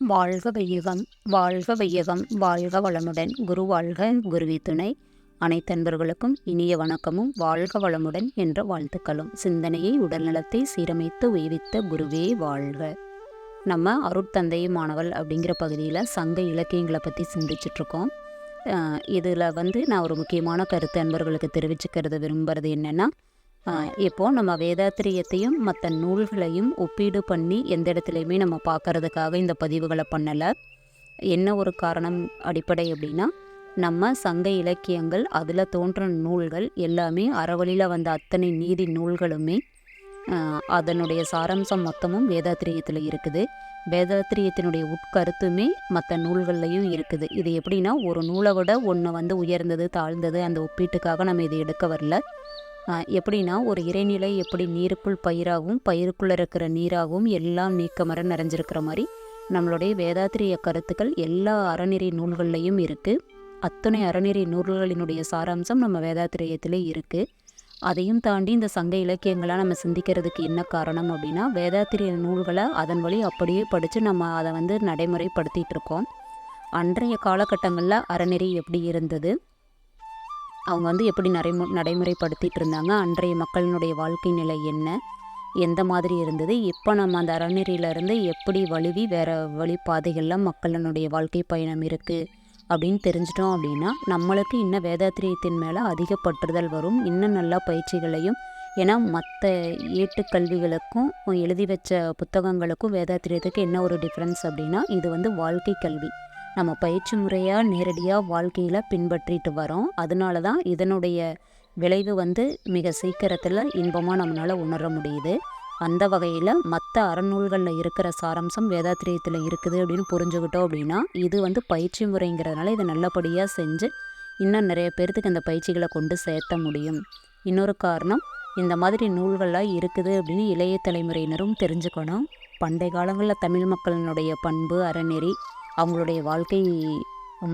வாழ்க வையகம் வாழ்க வையகம் வாழ்க வளமுடன். குரு வாழ்க குருவி துணை. அனைத்தன்பர்களுக்கும் இனிய வணக்கமும் வாழ்க வளமுடன் என்ற வாழ்த்துக்களும். சிந்தனையை உடல்நலத்தை சீரமைத்து உய்வித்த குருவே வாழ்க. நம்ம அருட்தந்தையுமானவள் அப்படிங்கிற பகுதியில் சங்க இலக்கியங்களை பற்றி சிந்திச்சிட்ருக்கோம். இதில் வந்து நான் ஒரு முக்கியமான கருத்து அன்பர்களுக்கு தெரிவிச்சுக்கிறது விரும்புகிறது என்னென்னா இப்போது நம்ம வேதாத்திரியத்தையும் மற்ற நூல்களையும் ஒப்பீடு பண்ணி எந்த இடத்துலையுமே நம்ம பார்க்கறதுக்காக இந்த பதிவுகளை பண்ணலை. என்ன ஒரு காரணம் அடிப்படை அப்படின்னா நம்ம சங்க இலக்கியங்கள் அதில் தோன்ற நூல்கள் எல்லாமே அறவழியில் வந்த அத்தனை நீதி நூல்களுமே அதனுடைய சாராம்சம் மொத்தமும் வேதாத்திரியத்தில் இருக்குது. வேதாத்திரியத்தினுடைய உட்கருத்துமே மற்ற நூல்கள்லையும் இருக்குது. இது எப்படின்னா ஒரு நூலை விட ஒன்று வந்து உயர்ந்தது தாழ்ந்தது அந்த ஒப்பீட்டுக்காக நம்ம இதை எடுக்க வரல. எப்படின்னா ஒரு இறைநிலை எப்படி நீருக்குள் பயிராகவும் பயிருக்குள்ளே இருக்கிற நீராகவும் எல்லாம் நீக்கமர நிறைஞ்சிருக்கிற மாதிரி நம்மளுடைய வேதாத்திரிய கருத்துக்கள் எல்லா அறநெறி நூல்கள்லையும் இருக்குது அத்தனை அறநெறி நூல்களினுடைய சாராம்சம் நம்ம வேதாத்திரியத்திலே இருக்குது அதையும் தாண்டி இந்த சங்க இலக்கியங்களாக நம்ம சிந்திக்கிறதுக்கு என்ன காரணம் அப்படின்னா வேதாத்திரிய நூல்களை அதன் வழி அப்படியே படித்து நம்ம அதை வந்து நடைமுறைப்படுத்திகிட்டு இருக்கோம். அன்றைய காலகட்டங்களில் அறநெறி எப்படி இருந்தது? அவங்க வந்து எப்படி நடைமு நடைமுறைப்படுத்திகிட்டு இருந்தாங்க அன்றைய மக்களினுடைய வாழ்க்கை நிலை என்ன எந்த மாதிரி இருந்தது இப்போ நம்ம அந்த அறநெறியிலேருந்து எப்படி வழுவி வேறு வழிபாதைகளில் மக்களினுடைய வாழ்க்கை பயணம் இருக்குது அப்படின்னு தெரிஞ்சிட்டோம் அப்படின்னா நம்மளுக்கு இன்னும் வேதாத்திரியத்தின் மேலே அதிக பற்றுதல் வரும். இன்னும் நல்லா பயிற்சிகளையும் ஏன்னா மற்ற ஏட்டுக்கல்விகளுக்கும் எழுதி வச்ச புத்தகங்களுக்கும் வேதாத்திரியத்துக்கு என்ன ஒரு டிஃப்ரென்ஸ் அப்படின்னா இது வந்து வாழ்க்கை கல்வி. நம்ம பயிற்சி முறையாக நேரடியாக வாழ்க்கையில் பின்பற்றிட்டு வரோம். அதனால தான் இதனுடைய விளைவு வந்து மிக சீக்கிரத்தில் இன்பமாக நம்மளால் உணர முடியுது. அந்த வகையில் மற்ற அறநூல்களில் இருக்கிற சாரம்சம் வேதாத்திரியத்தில் இருக்குது அப்படின்னு புரிஞ்சுக்கிட்டோம் அப்படின்னா இது வந்து பயிற்சி முறைங்கிறதுனால இதை நல்லபடியாக செஞ்சு இன்னும் நிறைய பேர்த்துக்கு இந்த பயிற்சிகளை கொண்டு சேர்த்த முடியும். இன்னொரு காரணம் இந்த மாதிரி நூல்கள்லாம் இருக்குது அப்படின்னு இளைய தலைமுறையினரும் தெரிஞ்சுக்கணும். பண்டைய காலங்களில் தமிழ் மக்களினுடைய பண்பு அறநெறி அவங்களுடைய வாழ்க்கை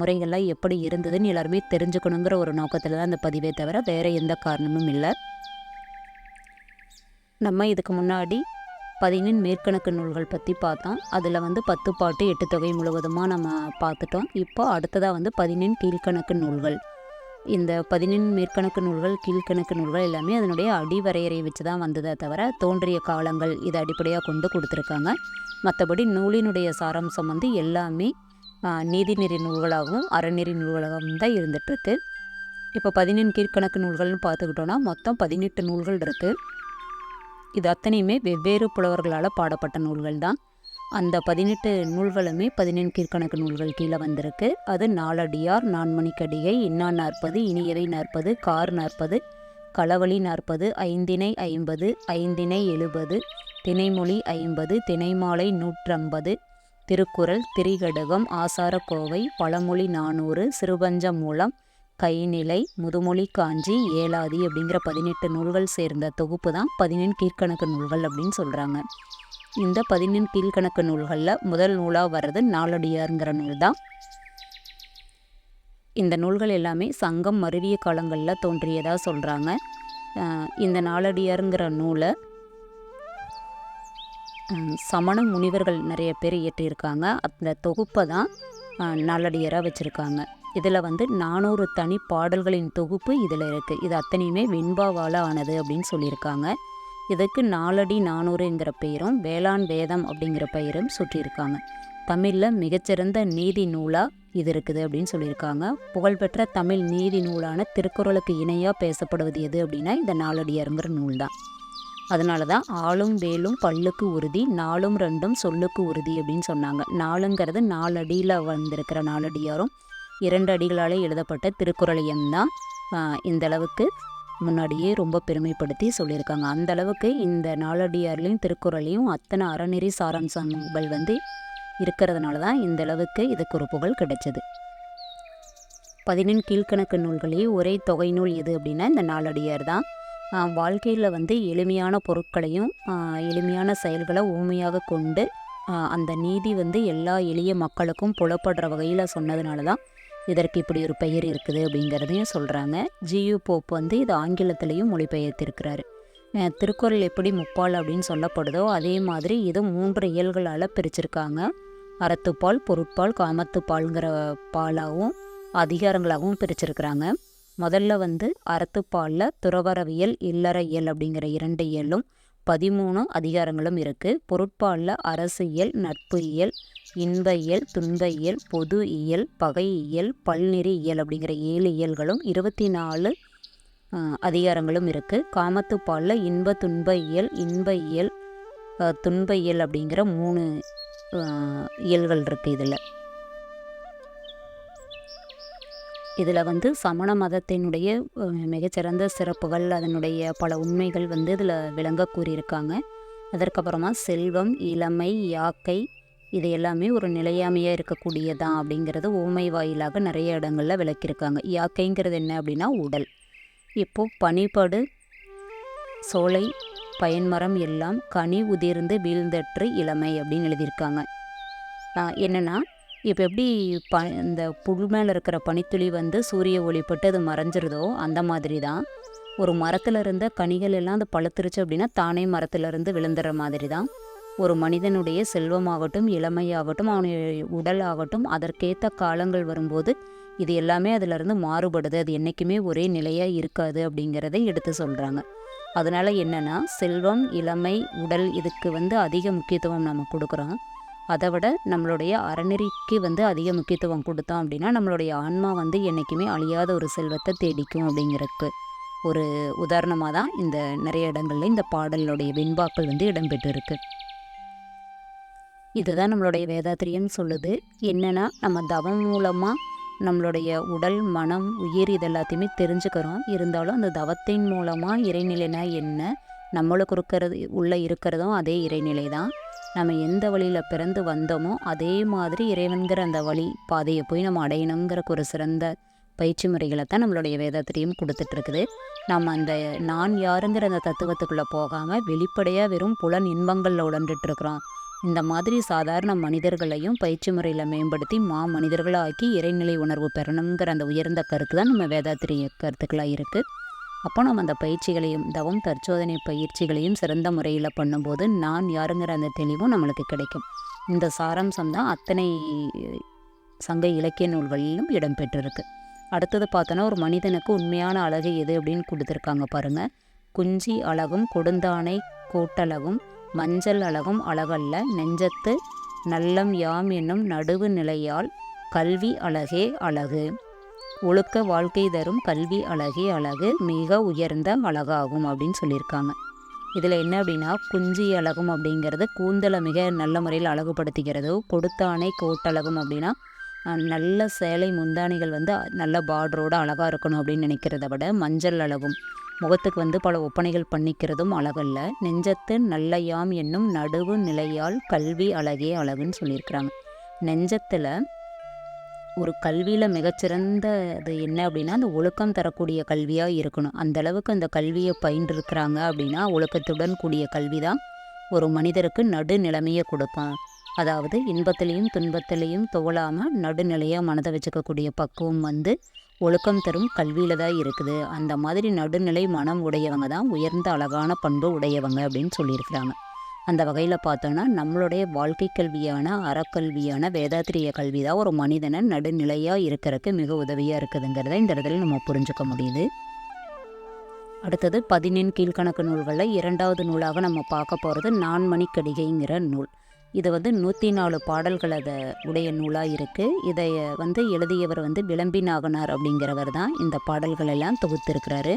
முறைகள்லாம் எப்படி இருந்ததுன்னு எல்லாருமே தெரிஞ்சுக்கணுங்கிற ஒரு நோக்கத்தில் தான் அந்த பதிவே தவிர வேறு எந்த காரணமும் இல்லை. நம்ம இதுக்கு முன்னாடி பதினின் மேற்கணக்கு நூல்கள் பற்றி பார்த்தோம். அதில் வந்து பத்து பாட்டு எட்டு தொகை முழுவதுமாக நம்ம பார்த்துட்டோம். இப்போ அடுத்ததாக வந்து பதினின் கீழ்கணக்கு நூல்கள். இந்த பதினெண் மேற்கணக்கு நூல்கள் கீழ்கணக்கு நூல்கள் எல்லாமே அதனுடைய அடிவரையறையை வச்சு தான் வந்ததை தவிர தோன்றிய காலங்கள் இதை அடிப்படையாக கொண்டு கொடுத்துருக்காங்க. மற்றபடி நூலினுடைய சாராம்சம் வந்து எல்லாமே நீதிநெறி நூல்களாகவும் அறநெறி நூல்களாகவும் தான் இருந்துகிட்ருக்கு இப்போ பதினெண் கீழ்கணக்கு நூல்கள்னு பார்த்துக்கிட்டோன்னா மொத்தம் பதினெட்டு நூல்கள் இருக்குது இது அத்தனையுமே வெவ்வேறு புலவர்களால் பாடப்பட்ட நூல்கள் தான் அந்த பதினெட்டு நூல்களுமே பதினெண் கீழ்கணக்கு நூல்கள் கீழே வந்திருக்கு. அது நாலடியார் நான்மணிக்கடிகை இன்னா நாற்பது இனியவை நாற்பது கார் நாற்பது களவழி நாற்பது ஐந்தினை ஐம்பது ஐந்தினை எழுபது தினைமொழி ஐம்பது தினைமாலை நூற்றம்பது திருக்குறள் திரிகடகம் ஆசாரக்கோவை பழமொழி நானூறு சிறுபஞ்ச மூலம் கைநிலை முதுமொழி காஞ்சி ஏலாதி அப்படிங்கிற பதினெட்டு நூல்கள் சேர்ந்த தொகுப்பு தான் பதினெண் கீழ்கணக்கு நூல்கள் அப்படின்னு சொல்கிறாங்க இந்த பதினெண் கீழ்கணக்கு நூல்களில் முதல் நூலாக வர்றது நாளடியாருங்கிற நூல் தான் இந்த நூல்கள் எல்லாமே சங்கம் மருவிய காலங்களில் தோன்றியதாக சொல்கிறாங்க இந்த நாலடியாருங்கிற நூலை சமண முனிவர்கள் நிறைய பேர் இயற்றியிருக்காங்க. அந்த தொகுப்பை தான் நாலடியராக வச்சுருக்காங்க. இதில் வந்து நானூறு தனி பாடல்களின் தொகுப்பு இதில் இருக்குது இது அத்தனையுமே வெண்பாவால் ஆனது அப்படின்னு சொல்லியிருக்காங்க. இதுக்கு நாலடி நானூறுங்கிற பெயரும் வேளாண் வேதம் அப்படிங்கிற பெயரும் சுற்றியிருக்காங்க தமிழில் மிகச்சிறந்த நீதி நூலாக இது இருக்குது அப்படின்னு சொல்லியிருக்காங்க. புகழ்பெற்ற தமிழ் நீதி நூலான திருக்குறளுக்கு இணையாக பேசப்படுவது எது அப்படின்னா இந்த நாலடியாருங்கிற நூல் தான் அதனால தான் ஆளும் வேலும் பல்லுக்கு உறுதி நாலும் ரெண்டும் சொல்லுக்கு உறுதி அப்படின்னு சொன்னாங்க. நாலுங்கிறது நாலடியில் வந்திருக்கிற நாலடியாரும் இரண்டு அடிகளால் எழுதப்பட்ட திருக்குறளையும் தான் இந்தளவுக்கு முன்னாடியே ரொம்ப பெருமைப்படுத்தி சொல்லியிருக்காங்க. அந்த அளவுக்கு இந்த நாலடியார்லேயும் திருக்குறளையும் அத்தனை அறநெறி சாராம்சங்கள் வந்து இருக்கிறதுனால தான் இந்த அளவுக்கு இதுக்கு ஒரு புகழ் கிடைச்சது. பதினெண் கீழ்கணக்கு நூல்களே ஒரே தொகை நூல் எது அப்படின்னா இந்த நாலடியார் தான். வாழ்க்கையில் வந்து எளிமையான பொருட்களையும் எளிமையான செயல்களை ஊமையாக கொண்டு அந்த நீதி வந்து எல்லா எளிய மக்களுக்கும் புலப்படுற வகையில் சொன்னதுனால தான் இதற்கு இப்படி ஒரு பெயர் இருக்குது அப்படிங்கிறதையும் சொல்கிறாங்க ஜியு போப் வந்து இது ஆங்கிலத்திலையும் மொழிபெயர்த்திருக்கிறாரு. திருக்குறள் எப்படி முப்பால் அப்படின்னு சொல்லப்படுதோ அதே மாதிரி இது மூன்று இயல்களால் பிரிச்சிருக்காங்க. அறத்துப்பால் பொருட்பால் காமத்துப்பால்ங்கிற பாலாகவும் அதிகாரங்களாகவும் பிரிச்சிருக்கிறாங்க. முதல்ல வந்து அறத்துப்பாலில் துறவரவியல் இல்லற இயல் அப்படிங்கிற இரண்டு இயலும் பதிமூணு அதிகாரங்களும் இருக்குது பொருட்பாலில் அரசு இயல் நட்பு இயல் இன்ப இயல் துன்ப இயல் பொது இயல் பகை இயல் பல்நெறி இயல் அப்படிங்கிற ஏழு இயல்களும் இருபத்தி நாலு அதிகாரங்களும் இருக்குது காமத்துப்பாலில் இன்ப துன்ப இயல் இன்ப இயல் துன்ப இயல் அப்படிங்கிற மூணு இயல்கள் இருக்குது இதில். இதில் வந்து சமண மதத்தினுடைய மிகச்சிறந்த சிறப்புகள் அதனுடைய பல உண்மைகள் வந்து இதில் விளங்க கூறியிருக்காங்க. அதற்கப்புறமா செல்வம் இளமை யாக்கை இது எல்லாமே ஒரு நிலையாமையாக இருக்கக்கூடியதான் அப்படிங்கிறது ஊமை வாயிலாக நிறைய இடங்களில் விளக்கியிருக்காங்க. யாக்கைங்கிறது என்ன அப்படின்னா உடல். இப்போ பனிப்படு சோலை பயன்மரம் எல்லாம் கனி உதிர்ந்து வீழ்ந்தற்று இளமை அப்படின்னு எழுதியிருக்காங்க. என்னென்னா இப்போ எப்படி ப இந்த புல் மேலே இருக்கிற பனித்துளி வந்து சூரிய ஒளிப்பட்டு அது மறைஞ்சிருதோ அந்த மாதிரி தான் ஒரு மரத்தில் இருந்த கனிகள் எல்லாம் அது பழுத்துருச்சு அப்படின்னா தானே மரத்துல இருந்து விழுந்துற மாதிரி தான் ஒரு மனிதனுடைய செல்வமாகட்டும் இளமையாகட்டும் அவனுடைய உடல் ஆகட்டும் அதற்கேற்ற காலங்கள் வரும்போது இது எல்லாமே அதிலிருந்து மாறுபடுது. அது என்றைக்குமே ஒரே நிலையாக இருக்காது அப்படிங்கிறத எடுத்து சொல்கிறாங்க அதனால் என்னன்னா செல்வம் இளமை உடல் இதுக்கு வந்து அதிக முக்கியத்துவம் நம்ம கொடுக்குறோம். அதை விட நம்மளுடைய அறநெறிக்கு வந்து அதிக முக்கியத்துவம் கொடுத்தோம் அப்படின்னா நம்மளுடைய ஆன்மா வந்து என்றைக்குமே அழியாத ஒரு செல்வத்தை தேடிக்கும் அப்படிங்கிறதுக்கு ஒரு உதாரணமாக தான் இந்த நிறைய இடங்களில் இந்த பாடலுடைய வெண்பாக்கள் வந்து இடம்பெற்றிருக்கு. இதுதான் நம்மளுடைய வேதாத்திரியம் சொல்லுது. என்னென்னா நம்ம தவம் மூலமாக நம்மளுடைய உடல் மனம் உயிர் இது எல்லாத்தையுமே தெரிஞ்சுக்கிறோம். இருந்தாலும் அந்த தவத்தின் மூலமாக இறைநிலைனா என்ன? நம்மளுக்கு இருக்கிறது உள்ளே இருக்கிறதும் அதே இறைநிலை தான் நம்ம எந்த வழியில் பிறந்து வந்தோமோ அதே மாதிரி இறைவன்கிற அந்த வழி பாதையை போய் நம்ம அடையணுங்கிற ஒரு சிறந்த பயிற்சி முறைகளை தான் நம்மளுடைய வேதத்திலையும் கொடுத்துட்ருக்குது. நம்ம அந்த நான் யாருங்கிற அந்த தத்துவத்துக்குள்ளே போகாமல் வெளிப்படையாக வெறும் புலன் இன்பங்களில் உழண்டுட்டு இந்த மாதிரி சாதாரண மனிதர்களையும் பயிற்சி முறையில் மேம்படுத்தி மா மனிதர்களாக்கி இறைநிலை உணர்வு பெறணுங்கிற அந்த உயர்ந்த கருத்து தான் நம்ம வேதாத்திரிய கருத்துக்களாக இருக்குது அப்போ நம்ம அந்த பயிற்சிகளையும் தவம் தற்சோதனை பயிற்சிகளையும் சிறந்த முறையில் பண்ணும்போது நான் யாருங்கிற அந்த தெளிவும் நம்மளுக்கு கிடைக்கும். இந்த சாராம்சம் தான் அத்தனை சங்க இலக்கிய நூல்களிலும் இடம்பெற்றிருக்கு. அடுத்தது பார்த்தோன்னா ஒரு மனிதனுக்கு உண்மையான அழகு எது அப்படின்னு கொடுத்துருக்காங்க பாருங்க. குஞ்சி அழகும் கொடுந்தானை கூட்டழகும் மஞ்சள் அழகும் அழகல்ல. நெஞ்சத்து நல்லம் யாம் என்னும் நடுவு நிலையால் கல்வி அழகே அழகு. ஒழுக்க வாழ்க்கை தரும் கல்வி அழகே அழகு மிக உயர்ந்த அழகாகும் அப்படின்னு சொல்லியிருக்காங்க. இதில் என்ன அப்படின்னா குஞ்சி அழகும் அப்படிங்கிறது கூந்தலை மிக நல்ல முறையில் அழகுபடுத்துகிறது கொடுத்தானை கோட்டழகும் அப்படின்னா நல்ல சேலை முந்தானிகள் வந்து நல்ல பார்டரோடு அழகாக இருக்கணும் அப்படின்னு நினைக்கிறத விட மஞ்சள் அழகும் முகத்துக்கு வந்து பல ஒப்பனைகள் பண்ணிக்கிறதும் அழகல்ல. நெஞ்சத்து நல்லையாம் என்னும் நடுவு நிலையால் கல்வி அழகே அழகுன்னு சொல்லியிருக்கிறாங்க. நெஞ்சத்தில் ஒரு கல்வியில் மிகச்சிறந்தது என்ன அப்படின்னா அந்த ஒழுக்கம் தரக்கூடிய கல்வியாக இருக்கணும். அந்த அளவுக்கு அந்த கல்வியை பயின்றிருக்கிறாங்க அப்படின்னா ஒழுக்கத்துடன் கூடிய கல்வி தான் ஒரு மனிதருக்கு நடுநிலைமையை கொடுக்கும். அதாவது இன்பத்திலையும் துன்பத்திலையும் துவளாமல் நடுநிலையாக மனதை வச்சுக்கக்கூடிய பக்குவம் வந்து ஒழுக்கம் தரும் கல்வியில் தான் இருக்குது. அந்த மாதிரி நடுநிலை மனம் உடையவங்க தான் உயர்ந்த அழகான பண்பு உடையவங்க அப்படின்னு சொல்லியிருக்கிறாங்க. அந்த வகையில் பார்த்தோன்னா நம்மளுடைய வாழ்க்கை கல்வியான அறக்கல்வியான வேதாத்திரிய கல்வி தான் ஒரு மனிதனை நடுநிலையாக இருக்கிறதுக்கு மிக உதவியாக இருக்குதுங்கிறத இந்த இடத்துல நம்ம புரிஞ்சுக்க முடியுது. அடுத்தது பதினெண் கீழ்கணக்கு நூல்களில் இரண்டாவது நூலாக நம்ம பார்க்க போகிறது நான்மணிக்கடிகைங்கிற நூல். இது வந்து நூற்றி நாலு பாடல்கள் அதை உடைய நூலாக இருக்குது இதை வந்து எழுதியவர் வந்து விளம்பி நாகனார் அப்படிங்கிறவர் தான் இந்த பாடல்களெல்லாம் தொகுத்திருக்கிறாரு.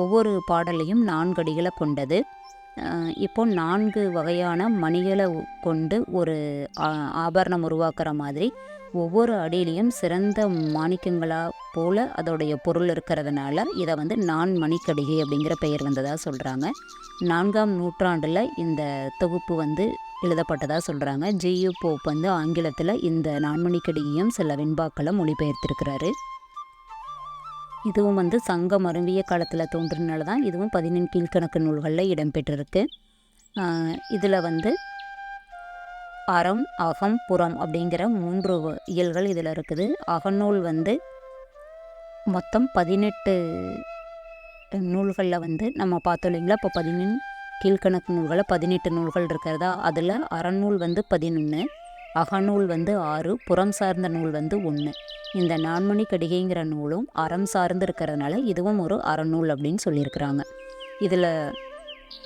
ஒவ்வொரு பாடலையும் நான்கு அடிகளை கொண்டது. இப்போது இப்போ நான்கு வகையான மணிகளை கொண்டு ஒரு ஆபரணம் உருவாக்குற மாதிரி ஒவ்வொரு அடியிலையும் சிறந்த மாணிக்கங்களாக போல் அதோடைய பொருள் இருக்கிறதுனால இதை வந்து நான் மணிக்கடிகை அப்படிங்கிற பெயர் வந்ததாக சொல்கிறாங்க நான்காம் நூற்றாண்டில் இந்த தொகுப்பு வந்து எழுதப்பட்டதாக சொல்கிறாங்க ஜியு போப் வந்து ஆங்கிலத்தில் இந்த நான்மணிக்கடிகையும் சில வெண்பாக்களை மொழிபெயர்த்திருக்கிறாரு. இதுவும் வந்து சங்கம் அரும்பிய காலத்தில் தோன்றினால தான் இதுவும் பதினெண் கீழ்கணக்கு நூல்களில் இடம்பெற்றிருக்கு. இதில் வந்து அறம் அகம் புறம் அப்படிங்கிற மூன்று வ- இயல்கள் இதில் இருக்குது. அகநூல் வந்து மொத்தம் பதினெட்டு நூல்களில் வந்து நம்ம பார்த்தோம் இல்லைங்களா? இப்போ பதினெண் கீழ்க்கணக்கு நூல்களில் பதினெட்டு நூல்கள் இருக்கிறதா? அதில் அறநூல் வந்து பதினொன்று அகநூல் வந்து ஆறு புறம் சார்ந்த நூல் வந்து ஒன்று இந்த நான்மணி கடிகைங்கிற நூலும் அறம் சார்ந்து இருக்கிறதுனால இதுவும் ஒரு அறநூல் அப்படின்னு சொல்லியிருக்கிறாங்க. இதில்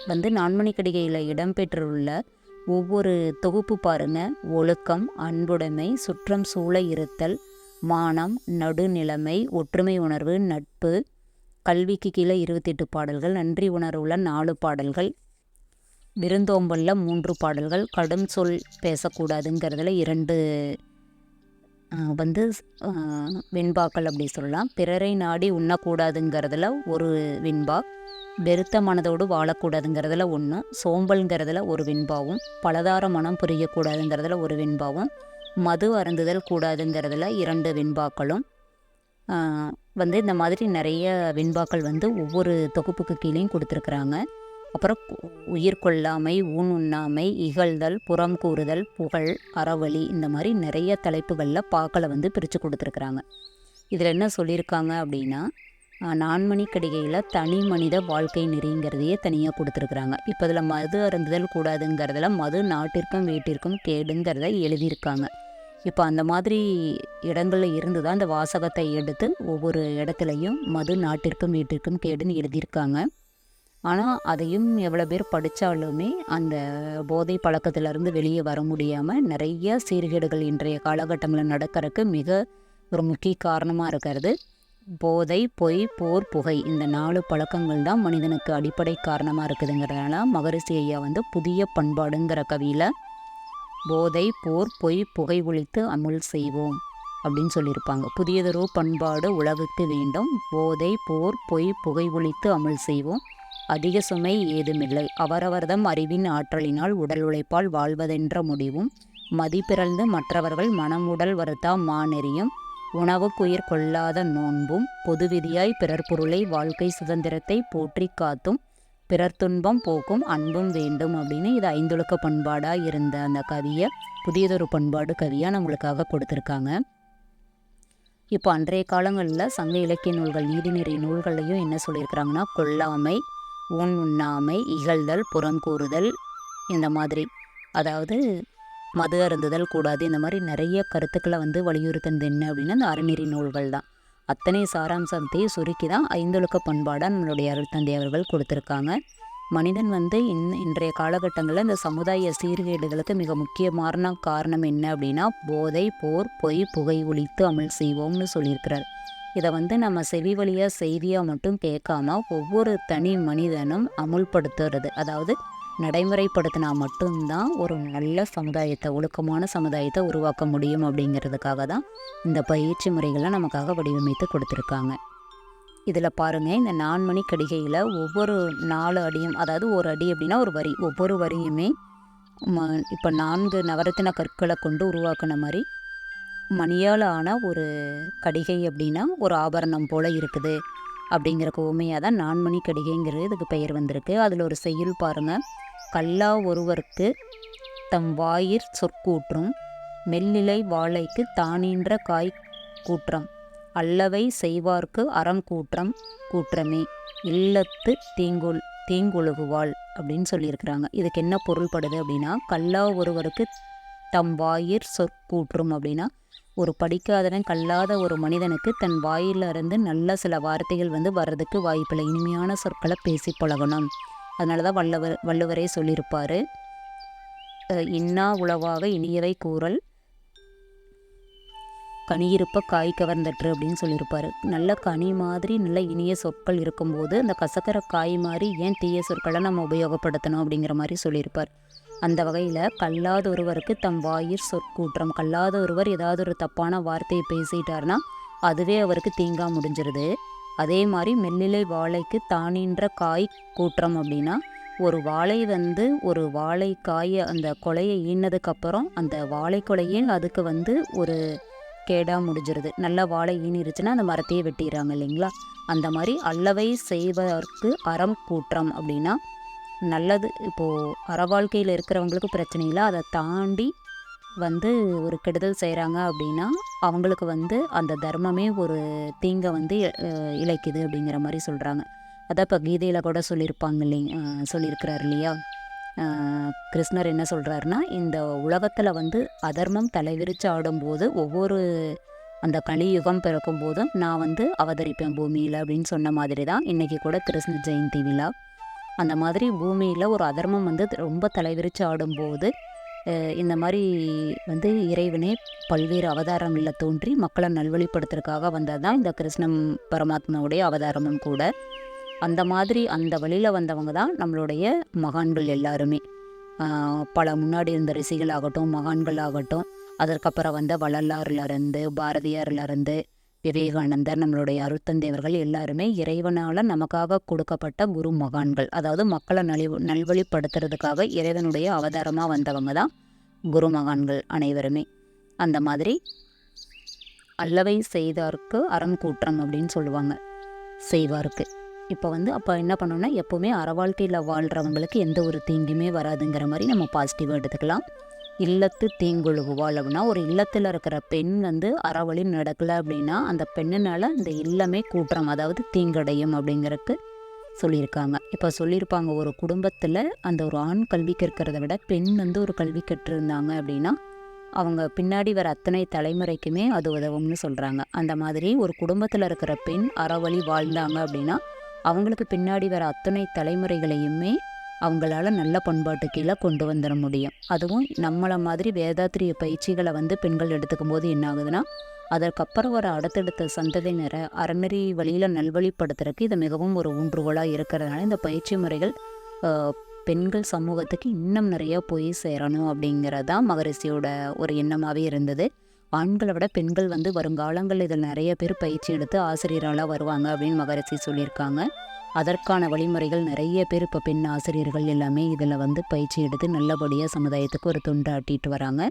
வந்து நான்மணி கடிகையில் இடம்பெற்றுள்ள ஒவ்வொரு தொகுப்பு பாருங்க. ஒழுக்கம் அன்புடைமை சுற்றம் சூழ இருத்தல் மானம் நடுநிலைமை ஒற்றுமை உணர்வு நட்பு கல்விக்கு கீழே இருபத்தெட்டு பாடல்கள் நன்றி உணர்வுள்ள நாலு பாடல்கள். விருந்தோம்பலில் மூன்று பாடல்கள் கடும் சொல் பேசக்கூடாதுங்கிறதுல இரண்டு வந்து வெண்பாக்கள் அப்படி சொல்லலாம். பிறரை நாடி உண்ணக்கூடாதுங்கிறதுல ஒரு வெண்பா வெறுத்த மனதோடு வாழக்கூடாதுங்கிறதுல ஒன்று சோம்பல்ங்கிறதுல ஒரு வெண்பாவும் பலதார மனம் புரியக்கூடாதுங்கிறதுல ஒரு வெண்பாவும் மது அருந்துதல் கூடாதுங்கிறதுல இரண்டு வெண்பாக்களும். வந்து இந்த மாதிரி நிறைய வெண்பாக்கள் வந்து ஒவ்வொரு தொகுப்புக்கு கீழேயும் கொடுத்துருக்குறாங்க. அப்புறம் உயிர் கொள்ளாமை ஊன் உண்ணாமை இகழ்தல் புறம் கூறுதல் புகழ் அறவழி இந்த மாதிரி நிறைய தலைப்புகளில் பாக்களை வந்து பிரித்து கொடுத்துருக்குறாங்க. இதில் என்ன சொல்லியிருக்காங்க அப்படின்னா நான்மணிக்கடிகையில் நான்மணி கடிகையில் தனி மனித வாழ்க்கை நெறிங்கிறதையே தனியாக கொடுத்துருக்குறாங்க. இப்போ இதில் மது அருந்துதல் கூடாதுங்கிறதுல மது நாட்டிற்கும் வீட்டிற்கும் கேடுங்கிறத எழுதியிருக்காங்க. இப்போ அந்த மாதிரி இடங்களில் இருந்து தான் இந்த வாசகத்தை எடுத்து ஒவ்வொரு இடத்துலையும் மது நாட்டிற்கும் வீட்டிற்கும் கேடுன்னு எழுதியிருக்காங்க. ஆனால் அதையும் எவ்வளோ பேர் படித்தாலுமே அந்த போதை பழக்கத்திலேருந்து வெளியே வர முடியாமல் நிறைய சீர்கேடுகள் இன்றைய காலகட்டங்களில் நடக்கிறதுக்கு மிக ஒரு முக்கிய காரணமாக இருக்கிறது. போதை பொய் போர் புகை இந்த நாலு பழக்கங்கள் தான் மனிதனுக்கு அடிப்படை காரணமாக இருக்குதுங்கிறதுனால மகரிஷி ஐயா வந்து புதிய பண்பாடுங்கிற கவியில் போதை போர் பொய் புகை ஒழித்து அமுல் செய்வோம் அப்படின்னு சொல்லியிருப்பாங்க. புதியதொரு பண்பாடு உலகுக்கு வேண்டும். போதை போர் பொய் புகை ஒழித்து அமல் செய்வோம். அதிக சுமை ஏதுமில்லை. அவரவர்தம் அறிவின் ஆற்றலினால் உடல் உழைப்பால் வாழ்வதென்ற முடிவும் மதிப்பிறழ்ந்து மற்றவர்கள் மனம் உடல் வருத்தா மாநெறியும் உணவுக்குயிர் கொள்ளாத நோன்பும் பொது விதியாய் பிறர் பொருளை வாழ்க்கை சுதந்திரத்தை போற்றி காத்தும் பிறர் துன்பம் போக்கும் அன்பும் வேண்டும் அப்படின்னு இது ஐந்தொழுக்க பண்பாடாக இருந்த அந்த கவியை புதியதொரு பண்பாடு கவியாக நம்மளுக்காக கொடுத்துருக்காங்க. இப்போ அன்றைய காலங்களில் சங்க இலக்கிய நூல்கள் நீதிநெறி நூல்களையும் என்ன சொல்லியிருக்கிறாங்கன்னா கொல்லாமை ஊன் உண்ணாமை இகழ்தல் புறம் கூறுதல் இந்த மாதிரி. அதாவது மது அருந்துதல் கூடாது இந்த மாதிரி நிறைய கருத்துக்களை வந்து வலியுறுத்தினது என்ன அப்படின்னா இந்த அறநெறி நூல்கள் தான். அத்தனை சாராம்சத்தையும் சுருக்கி தான் ஐந்தொழுக்க பண்பாடாக நம்மளுடைய அருள் தந்தை அவர்கள் கொடுத்துருக்காங்க. மனிதன் வந்து இன் இன்றைய காலகட்டங்களில் இந்த சமுதாய சீர்கேடுகளுக்கு மிக முக்கியமான காரணம் என்ன அப்படின்னா போதை போர் பொய் புகை ஒழித்து அமல் செய்வோம்னு சொல்லியிருக்கிறார். இதை வந்து நம்ம செவி வழியாக செய்தியாக மட்டும் கேட்காம ஒவ்வொரு தனி மனிதனும் அமுல்படுத்துறது. அதாவது நடைமுறைப்படுத்தினா மட்டும்தான் ஒரு நல்ல சமுதாயத்தை ஒழுக்கமான சமுதாயத்தை உருவாக்க முடியும் அப்படிங்கிறதுக்காக தான் இந்த பயிற்சி முறைகளை நமக்காக வடிவமைத்து கொடுத்துருக்காங்க. இதில் பாருங்கள் இந்த நான்மணி கடிகையில் ஒவ்வொரு நாலு அடியும் அதாவது ஒரு அடி அப்படின்னா ஒரு வரி ஒவ்வொரு வரியுமே இப்போ நான்கு நவரத்தின கற்களை கொண்டு உருவாக்குன மாதிரி மணியால் ஆன ஒரு கடிகை அப்படின்னா ஒரு ஆபரணம் போல் இருக்குது அப்படிங்கிற உண்மையாக தான் நான்மணி கடிகைங்கிறது இதுக்கு பெயர் வந்திருக்கு. அதில் ஒரு செய்யுள் பாருங்கள் கல்லா ஒருவருக்கு தம் வாயிற் சொற்கூற்றும் மெல்லிலை வாழைக்கு தானின்ற காய் கூற்றம் அல்லவை செய்வார்க்கு அறம் கூற்றம் கூற்றமே இல்லத்து தீங்குல் தீங்குழுகுவாள் அப்படின்னு சொல்லியிருக்கிறாங்க. இதுக்கு என்ன பொருள்படுது அப்படின்னா கல்லா ஒருவருக்கு தம் வாயிற் சொற்கூற்றும் அப்படின்னா ஒரு படிக்காதவன் கல்லாத ஒரு மனிதனுக்கு தன் வாயிலிருந்து நல்ல சில வார்த்தைகள் வந்து வர்றதுக்கு வாய்ப்பில்லை. இனிமையான சொற்களை பேசி பழகணும். அதனால தான் வல்லவர் வள்ளுவரே சொல்லியிருப்பார். இன்னா உளவாக இனியவை கூறல். கனியிருப்ப காய் கவர்ந்தற்று அப்படின்னு சொல்லியிருப்பார். நல்ல கனி மாதிரி நல்ல இனிய சொற்கள் இருக்கும்போது அந்த கசக்கர காய் மாதிரி ஏன் தீய சொற்களை நம்ம உபயோகப்படுத்தணும் அப்படிங்கிற மாதிரி சொல்லியிருப்பார். அந்த வகையில் கல்லாத ஒருவருக்கு தம் வாயிற் சொற்கூற்றம் கல்லாத ஒருவர் ஏதாவது ஒரு தப்பான வார்த்தையை பேசிட்டார்னா அதுவே அவருக்கு தீங்கா முடிஞ்சிருது. அதே மாதிரி மெல்லிலை வாழைக்கு தானின்ற காய் கூற்றம் அப்படின்னா ஒரு வாழை வந்து ஒரு வாழை காயை அந்த கொலையை ஈனதுக்கப்புறம் அந்த வாழை கொலையே அதுக்கு வந்து ஒரு கேடாக முடிஞ்சிருது. நல்ல வாழை ஈனிருச்சுன்னா அந்த மரத்தையே வெட்டிடுறாங்க இல்லைங்களா? அந்த மாதிரி அல்லவை செய்வதற்கு அறம் கூற்றம் அப்படின்னா நல்லது. இப்போது அற வாழ்க்கையில் இருக்கிறவங்களுக்கு பிரச்சனை இல்லை. அதை தாண்டி வந்து ஒரு கெடுதல் செய்கிறாங்க அப்படின்னா அவங்களுக்கு வந்து அந்த தர்மமே ஒரு தீங்கை வந்து இழைக்குது அப்படிங்கிற மாதிரி சொல்கிறாங்க அதான் இப்போ கீதையில் கூட சொல்லியிருப்பாங்க இல்லைங்க சொல்லியிருக்கிறார் இல்லையா? கிருஷ்ணர் என்ன சொல்கிறாருன்னா இந்த உலகத்தில் வந்து அதர்மம் தலைவிரிச்சு ஆடும்போது ஒவ்வொரு அந்த கலியுகம் பிறக்கும் போதும் நான் வந்து அவதரிப்பேன் பூமியில் அப்படின்னு சொன்ன மாதிரி தான் இன்றைக்கி கூட கிருஷ்ண ஜெயந்தி விழா அந்த மாதிரி பூமியில் ஒரு அதர்மம் வந்து ரொம்ப தலைவிரிச்சு ஆடும்போது இந்த மாதிரி வந்து இறைவனே பல்வேறு அவதாரங்களில் தோன்றி மக்களை நல்வழிப்படுத்துறதுக்காக வந்தது தான் இந்த கிருஷ்ணன் பரமாத்மாவுடைய அவதாரமும் கூட. அந்த மாதிரி அந்த வழியில் வந்தவங்க தான் நம்மளுடைய மகான்கள் எல்லாருமே. பல முன்னாடி இருந்த ரிஷிகள் ஆகட்டும் மகான்கள் ஆகட்டும் அதற்கப்புறம் வந்த வள்ளலாறுலேருந்து பாரதியார்லேருந்து விவேகானந்தர் நம்மளுடைய அருத்தந்தேவர்கள் எல்லாருமே இறைவனால் நமக்காக கொடுக்கப்பட்ட குரு மகான்கள் அதாவது மக்களை நலிவு நல்வழிப்படுத்துறதுக்காக இறைவனுடைய அவதாரமாக வந்தவங்க தான் குரு மகான்கள் அனைவருமே. அந்த மாதிரி அல்லவை செய்தார்க்கு அறம் கூற்றம் அப்படின்னு சொல்லுவாங்க. செய்வார்க்கு. இப்போ வந்து அப்போ என்ன பண்ணோம்னா எப்போவுமே அற வாழ்க்கையில் வாழ்கிறவங்களுக்கு எந்த ஒரு தீங்குமே வராதுங்கிற மாதிரி நம்ம பாசிட்டிவாக எடுத்துக்கலாம். இல்லத்து தீங்குழுகுவாள் அப்படின்னா ஒரு இல்லத்தில் இருக்கிற பெண் வந்து அறவழி நடக்கலை அப்படின்னா அந்த பெண்ணினால் அந்த இல்லமே கூற்றம் அதாவது தீங்கடையும் அப்படிங்கிறதுக்கு சொல்லியிருக்காங்க. இப்போ சொல்லியிருப்பாங்க ஒரு குடும்பத்தில் அந்த ஒரு ஆண் கல்வி கற்கிறத விட பெண் வந்து ஒரு கல்வி கற்றிருந்தாங்க அப்படின்னா அவங்க பின்னாடி வர அத்தனை தலைமுறைக்குமே அது உதவும்னு சொல்கிறாங்க அந்த மாதிரி ஒரு குடும்பத்தில் இருக்கிற பெண் அறவழி வாழ்ந்தாங்க அப்படின்னா அவங்களுக்கு பின்னாடி வர அத்தனை தலைமுறைகளையுமே அவங்களால நல்ல பண்பாட்டு கீழே கொண்டு வந்துட முடியும். அதுவும் நம்மளை மாதிரி வேதாத்திரிய பயிற்சிகளை வந்து பெண்கள் எடுத்துக்கும் போது என்ன ஆகுதுன்னா அதற்கப்புறம் வர அடுத்தடுத்த சந்ததியினரை அறநெறி வழியில் நல்வழிப்படுத்துறதுக்கு இது மிகவும் ஒரு ஊன்றுகோலாக இருக்கிறதுனால இந்த பயிற்சி முறைகள் பெண்கள் சமூகத்துக்கு இன்னும் நிறையா போய் சேரணும் அப்படிங்கிறதான் மகரிஷியோட ஒரு எண்ணமாகவே இருந்தது. ஆண்களை விட பெண்கள் வந்து வருங்காலங்களில் இதில் நிறைய பேர் பயிற்சி எடுத்து ஆசிரியர்களாக வருவாங்க அப்படின்னு மகரிஷி சொல்லியிருக்காங்க. அதற்கான வழிமுறைகள் நிறைய பேர் இப்போ பெண் ஆசிரியர்கள் எல்லாமே இதில் வந்து பயிற்சி எடுத்து நல்லபடியாக சமுதாயத்துக்கு ஒரு தொண்டாட்டிட்டு வராங்க.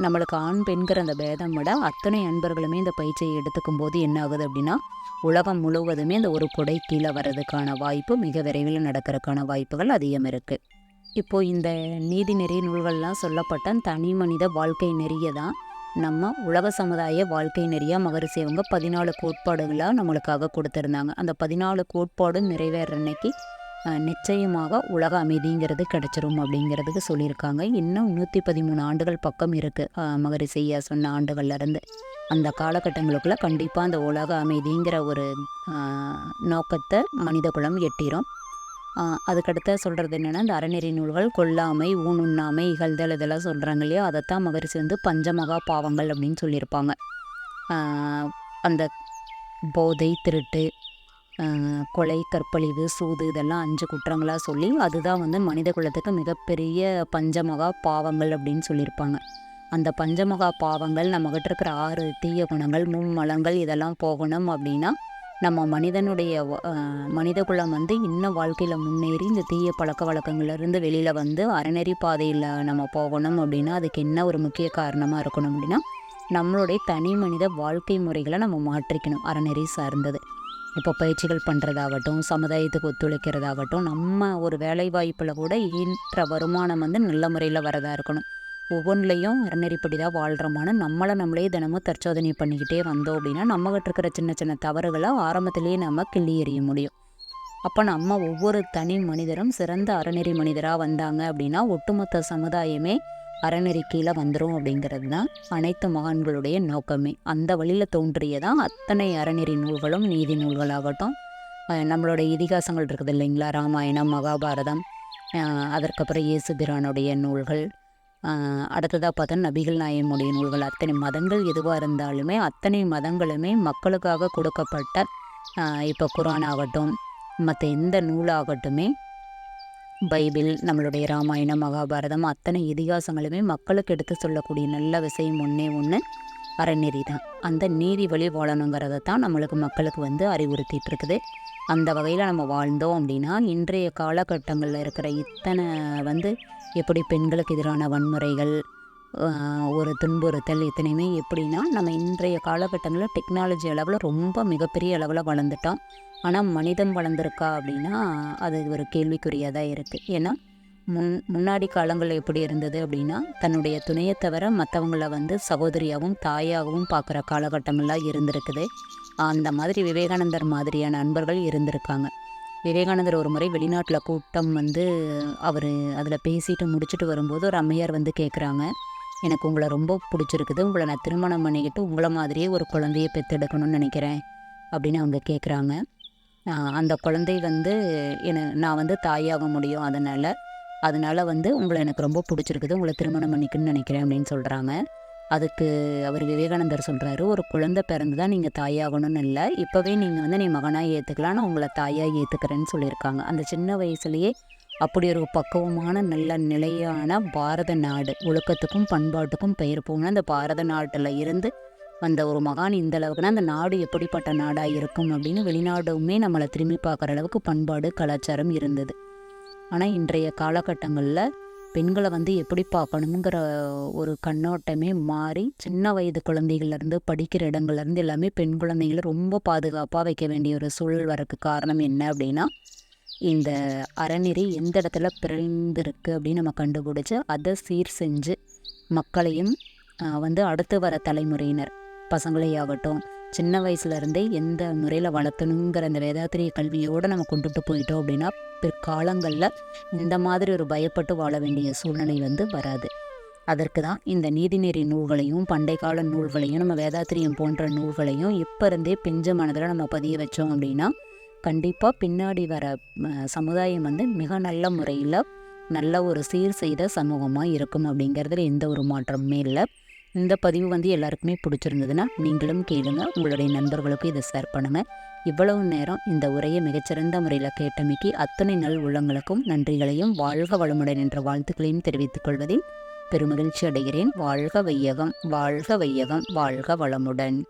நம்மளுக்கு ஆண் பெண்கிற அந்த பேதம் விட அத்தனை அன்பர்களுமே இந்த பயிற்சியை எடுத்துக்கும் போது என்ன ஆகுது அப்படின்னா உலகம் முழுவதுமே இந்த ஒரு கொடை கீழே வர்றதுக்கான வாய்ப்பு மிக விரைவில் நடக்கிறதுக்கான வாய்ப்புகள் அதிகம் இருக்குது இப்போ இந்த நீதிநெறி நூல்கள்லாம் சொல்லப்பட்ட தனி மனித வாழ்க்கை நெறியை தான் நம்ம உலக சமுதாய வாழ்க்கை நெறியாக மகரிஷி அவங்க பதினாலு கோட்பாடுகளாக நம்மளுக்காக கொடுத்துருந்தாங்க. அந்த பதினாலு கோட்பாடும் நிறைவேற அன்னைக்கு நிச்சயமாக உலக அமைதிங்கிறது கிடச்சிரும் அப்படிங்கிறதுக்கு சொல்லியிருக்காங்க. இன்னும் நூற்றி பதிமூணு ஆண்டுகள் பக்கம் இருக்குது மகரிஷி சொன்ன ஆண்டுகள்லேருந்து அந்த காலகட்டங்களுக்குள்ளே கண்டிப்பாக அந்த உலக அமைதிங்கிற ஒரு நோக்கத்தை மனிதகுலம் எட்டிரும். அதுக்கடுத்த சொல்கிறது என்னென்னா இந்த அறநெறி நூல்கள் கொல்லாமை ஊனுண்ணாமை இகழ்தல் இதெல்லாம் சொல்கிறாங்க இல்லையா? அதைத்தான் மகரிஷி வந்து பஞ்சமகா பாவங்கள் அப்படின்னு சொல்லியிருப்பாங்க. அந்த போதை திருட்டு கொலை கற்பழிவு சூது இதெல்லாம் அஞ்சு குற்றங்களாக சொல்லி அதுதான் வந்து மனித குலத்துக்கு மிகப்பெரிய பஞ்சமகா பாவங்கள் அப்படின்னு சொல்லியிருப்பாங்க. அந்த பஞ்சமகா பாவங்கள் நம்மகிட்ட இருக்கிற ஆறு தீய குணங்கள் மும்மலங்கள் இதெல்லாம் போகணும் அப்படின்னா நம்ம மனிதனுடைய மனிதகுலம் மனித குலம் வந்து இன்னும் வாழ்க்கையில் முன்னேறி இந்த தீய பழக்க வழக்கங்கள்லேருந்து வெளியில் வந்து அறநெறி பாதையில் நம்ம போகணும் அப்படின்னா அதுக்கு என்ன ஒரு முக்கிய காரணமாக இருக்கணும் அப்படின்னா நம்மளுடைய தனி மனித வாழ்க்கை முறைகளை நம்ம மாற்றிக்கணும் அறநெறி சார்ந்தது. இப்போ பயிற்சிகள் பண்ணுறதாகட்டும் சமுதாயத்துக்கு ஒத்துழைக்கிறதாகட்டும் நம்ம ஒரு வேலை வாய்ப்பில் கூட ஈன்ற வருமானம் வந்து நல்ல முறையில் வரதாக இருக்கணும். ஒவ்வொன்றிலையும் அறநெறிப்படி தான் வாழ்கிறோமான நம்மளை நம்மளே தினமும் தற்சோதனை பண்ணிக்கிட்டே வந்தோம் அப்படின்னா நம்மகிட்ட இருக்கிற சின்ன சின்ன தவறுகளை ஆரம்பத்திலேயே நம்ம கிள்ளி எறிய முடியும். அப்போ நம்ம ஒவ்வொரு தனி மனிதரும் சிறந்த அறநெறி மனிதராக வந்தாங்க அப்படின்னா ஒட்டுமொத்த சமுதாயமே அறநெறி கீழே வந்துடும் அப்படிங்கிறது தான் அனைத்து மகான்களுடைய நோக்கமே. அந்த வழியில் தோன்றியதான் அத்தனை அறநெறி நூல்களும் நீதி நூல்களாகட்டும் நம்மளோட இதிகாசங்கள் இருக்குது இல்லைங்களா? ராமாயணம் மகாபாரதம் அதற்கப்புறம் இயேசு பிரானுடைய நூல்கள் அடுத்ததாக பார்த்தா நபிகள் நாயமுடைய நூல்கள். அத்தனை மதங்கள் எதுவாக இருந்தாலுமே அத்தனை மதங்களுமே மக்களுக்காக கொடுக்கப்பட்ட இப்போ குரான் ஆகட்டும் மற்ற எந்த நூலாகட்டுமே பைபிள் நம்மளுடைய ராமாயணம் மகாபாரதம் அத்தனை இதிகாசங்களுமே மக்களுக்கு எடுத்து சொல்லக்கூடிய நல்ல விஷயம் ஒன்றே ஒன்று அறநெறி தான். அந்த நீதி வழி வாழணுங்கிறத தான் நம்மளுக்கு மக்களுக்கு வந்து அறிவுறுத்திட்டு இருக்குது அந்த வகையில் நம்ம வாழ்ந்தோம் அப்படின்னா இன்றைய காலகட்டங்களில் இருக்கிற இத்தனை வந்து எப்படி பெண்களுக்கு எதிரான வன்முறைகள் ஒரு துன்புறுத்தல் இத்தனையுமே எப்படின்னா நம்ம இன்றைய காலகட்டங்களில் டெக்னாலஜி அளவில் ரொம்ப மிகப்பெரிய அளவில் வளர்ந்துட்டோம். ஆனால் மனிதன் வளர்ந்துருக்கா அப்படின்னா அது ஒரு கேள்விக்குறியாக தான் இருக்குது ஏன்னா முன் முன்னாடி காலங்களில் எப்படி இருந்தது அப்படின்னா தன்னுடைய துணையை தவிர மற்றவங்கள வந்து சகோதரியாகவும் தாயாகவும் பார்க்குற காலகட்டமெல்லாம் இருந்திருக்குது. அந்த மாதிரி விவேகானந்தர் மாதிரியான நண்பர்கள் இருந்திருக்காங்க. விவேகானந்தர் ஒரு முறை வெளிநாட்டில் கூட்டம் வந்து அவர் அதில் பேசிட்டு முடிச்சுட்டு வரும்போது ஒரு அம்மையார் வந்து கேட்குறாங்க எனக்கு உங்களை ரொம்ப பிடிச்சிருக்குது உங்களை நான் திருமணம் பண்ணிக்கிட்டு உங்களை மாதிரியே ஒரு குழந்தைய பெற்றெடுக்கணும்னு நினைக்கிறேன் அப்படின்னு அவங்க கேட்குறாங்க அந்த குழந்தை வந்து என நான் வந்து தாயாக முடியும் அதனால் அதனால் வந்து உங்களை எனக்கு ரொம்ப பிடிச்சிருக்குது உங்களை திருமணம் பண்ணிக்கணும்னு நினைக்கிறேன் அப்படின்னு சொல்கிறாங்க அதுக்கு அவர் விவேகானந்தர் சொல்கிறாரு ஒரு குழந்தை பிறந்து தான் நீங்கள் தாயாகணும்னு இல்லை. இப்போவே நீங்கள் வந்து நீ மகனாக ஏற்றுக்கலாம் நான் உங்களை தாயாக ஏற்றுக்கிறேன்னு சொல்லியிருக்காங்க. அந்த சின்ன வயசுலேயே அப்படி ஒரு பக்குவமான நல்ல நிலையான பாரத நாடு. ஒழுக்கத்துக்கும் பண்பாட்டுக்கும் பெயர் போகணும் அந்த பாரத நாட்டில் இருந்து வந்த ஒரு மகான் இந்த அளவுக்குனா அந்த நாடு எப்படிப்பட்ட நாடாக இருக்கும் அப்படின்னு வெளிநாடுமே நம்மளை திரும்பி பார்க்குற அளவுக்கு பண்பாடு கலாச்சாரம் இருந்தது. ஆனால் இன்றைய காலகட்டங்களில் பெண்களை வந்து எப்படி பார்க்கணுங்கிற ஒரு கண்ணோட்டமே மாறி சின்ன வயது குழந்தைகள்லேருந்து படிக்கிற இடங்கள்லேருந்து எல்லாமே பெண் குழந்தைகளை ரொம்ப பாதுகாப்பாக வைக்க வேண்டிய ஒரு சூழல் வரக்கு காரணம் என்ன அப்படின்னா இந்த அறநெறி எந்த இடத்துல பிறந்திருக்கு அப்படின்னு நம்ம கண்டுபிடிச்சி அதை சீர் செஞ்சு மக்களையும் வந்து அடுத்து வர தலைமுறையினர் பசங்களே ஆகட்டும் சின்ன வயசுலேருந்தே எந்த முறையில் வளர்த்தணுங்கிற அந்த வேதாத்திரிய கல்வியோடு நம்ம கொண்டுட்டு போயிட்டோம் அப்படின்னா பிற்காலங்களில் இந்த மாதிரி ஒரு பயப்பட்டு வாழ வேண்டிய சூழ்நிலை வந்து வராது. அதற்கு தான் இந்த நீதிநெறி நூல்களையும் பண்டை கால நூல்களையும் நம்ம வேதாத்திரியம் போன்ற நூல்களையும் இப்போ இருந்தே பிஞ்ச மனதில் நம்ம பதிய வச்சோம் அப்படின்னா கண்டிப்பாக பின்னாடி வர சமுதாயம் வந்து மிக நல்ல முறையில் நல்ல ஒரு சீர் செய்த சமூகமாக இருக்கும் அப்படிங்கிறதுல எந்த ஒரு மாற்றமுமே இல்லை. இந்த பதிவு வந்து எல்லாருக்குமே பிடிச்சிருந்ததுன்னா நீங்களும் கேளுங்க. உங்களுடைய நண்பர்களுக்கும் இதை ஷேர் பண்ணுங்கள் இவ்வளவு நேரம் இந்த உரையை மிகச்சிறந்த முறையில் கேட்டமைக்கு அத்தனை நல் உள்ளங்களுக்கும் நன்றிகளையும் வாழ்க வளமுடன் என்ற வாழ்த்துக்களையும் தெரிவித்துக் கொள்வதில் பெருமகிழ்ச்சி அடைகிறேன். வாழ்க வையகம் வாழ்க வையகம் வாழ்க வளமுடன்.